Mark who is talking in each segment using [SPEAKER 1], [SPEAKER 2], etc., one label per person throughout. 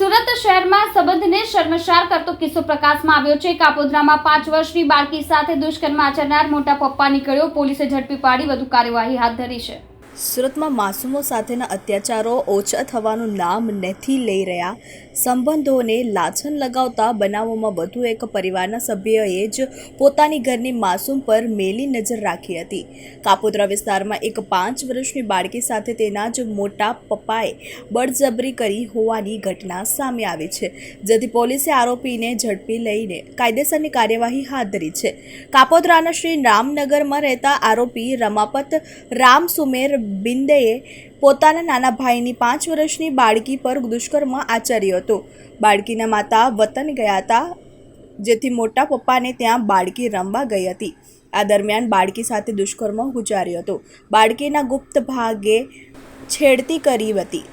[SPEAKER 1] સુરત શહેરમાં સંબંધને શર્મસાર કરતો કિસ્સો પ્રકાશમાં આવ્યો છે. કાપોદ્રામાં પાંચ વર્ષની બાળકી સાથે દુષ્કર્મ આચરનાર મોટા પપ્પા નીકળ્યો. પોલીસે ઝડપી પાડી વધુ કાર્યવાહી હાથ ધરી છે.
[SPEAKER 2] સુરતમાં માસૂમો સાથેના અત્યાચારો ઓછા થવાનું નામ નથી લઈ રહ્યા. સંબંધોને લાછન લગાવતા બનાવોમાં વધુ એક પરિવારના સભ્યએ જ પોતાની ઘરની માસૂમ પર મેલી નજર રાખી હતી. કાપોદ્રા વિસ્તારમાં એક પાંચ વર્ષની બાળકી સાથે તેના જ મોટા પપ્પાએ બળજબરી કરી હોવાની ઘટના સામે આવી છે. જેથી પોલીસે આરોપીને ઝડપી લઈને કાયદેસરની કાર્યવાહી હાથ ધરી છે. કાપોદ્રાના શ્રી રામનગરમાં રહેતા આરોપી રમાપત રામ સુમેર બિંદેએ પોતાના નાના ભાઈની પાંચ વર્ષની બાળકી પર દુષ્કર્મ આચર્યો હતો. બાળકીના માતા વતન ગયા હતા, જેથી મોટા પપ્પાને ત્યાં બાળકી રમવા ગઈ હતી. આ દરમિયાન બાળકી સાથે દુષ્કર્મ ગુજાર્યો હતો. બાળકીના ગુપ્ત ભાગે છેડતી કરી હતી,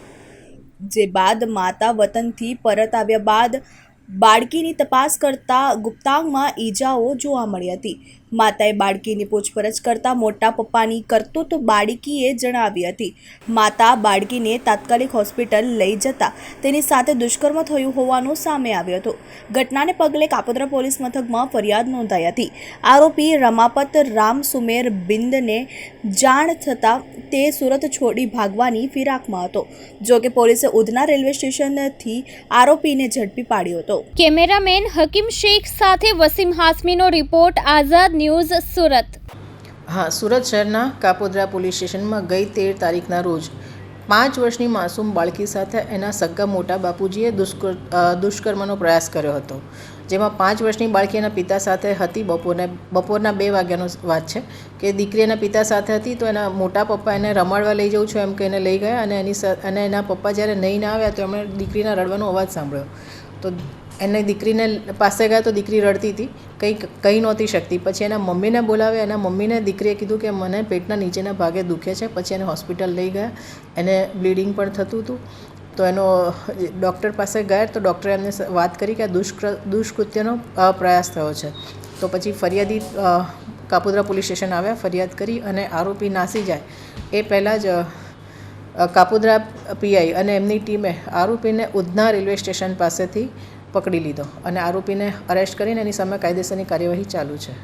[SPEAKER 2] જે બાદ માતા વતનથી પરત આવ્યા બાદ બાળકીની તપાસ કરતા ગુપ્તાંગમાં ઈજાઓ જોવા મળી હતી. માતાએ બાળકીની પૂછપરછ કરતા મોટા પપ્પાની કરતૂત બાળકીએ જણાવી હતી. માતા બાળકીને તાત્કાલિક હોસ્પિટલ લઈ જતા તેની સાથે દુષ્કર્મ થયું હોવાનું સામે આવ્યું હતું. ઘટનાને પગલે કાપોદ્રા પોલીસ મથકમાં ફરિયાદ નોંધાઈ હતી. આરોપી રમાપત રામ સુમેર બિંદને જાણ થતાં તે સુરત છોડી ભાગવાની ફિરાકમાં હતો. જો કે પોલીસે ઉધના રેલવે સ્ટેશનથી આરોપીને ઝડપી પાડ્યો હતો.
[SPEAKER 1] કેમેરામેન હકીમ શેખ સાથે વસીમ હાસમીનો રિપોર્ટ આઝાદ ન્યૂઝ સુરત.
[SPEAKER 3] હા, સુરત શહેરના કાપોદ્રા પોલીસ સ્ટેશનમાં ગઈ તેર તારીખના રોજ પાંચ વર્ષની માસૂમ બાળકી સાથે એના સગ્ગા મોટા બાપુજીએ દુષ્કર દુષ્કર્મનો પ્રયાસ કર્યો હતો. જેમાં પાંચ વર્ષની બાળકી એના પિતા સાથે હતી. બપોરને, બપોરના બે વાગ્યાનો વાત છે કે દીકરી એના પિતા સાથે હતી તો એના મોટા પપ્પા એને રમાડવા લઈ જવું છું એમ કહીને લઈ ગયા અને એની અને એના પપ્પા જ્યારે નહીં ના આવ્યા તો એમણે દીકરીના રડવાનો અવાજ સાંભળ્યો. તો એને દીકરીને પાસે ગયા તો દીકરી રડતી હતી. કંઈ કહી નહોતી શકતી. પછી એના મમ્મીને બોલાવ્યા. એના મમ્મીને દીકરીએ કીધું કે મને પેટના નીચેના ભાગે દુખે છે. પછી એને હોસ્પિટલ લઈ ગયા. એને બ્લીડિંગ પણ થતું હતું. તો એનો ડૉક્ટર પાસે ગયા તો ડૉક્ટરે એમને વાત કરી કે આ દુષ્કૃ, દુષ્કૃત્યનો પ્રયાસ થયો છે. તો પછી ફરિયાદી કાપુદ્રા પોલીસ સ્ટેશન આવ્યા, ફરિયાદ કરી અને આરોપી નાસી જાય. એ પહેલાં જ કાપોદ્રા પીઆઈ અને એમની ટીમે આરોપીને ઉધના રેલવે સ્ટેશન પાસેથી પકડી લીધો અને આરોપીને અરેસ્ટ કરીને એની સામે કાયદેસરની કાર્યવાહી ચાલુ છે.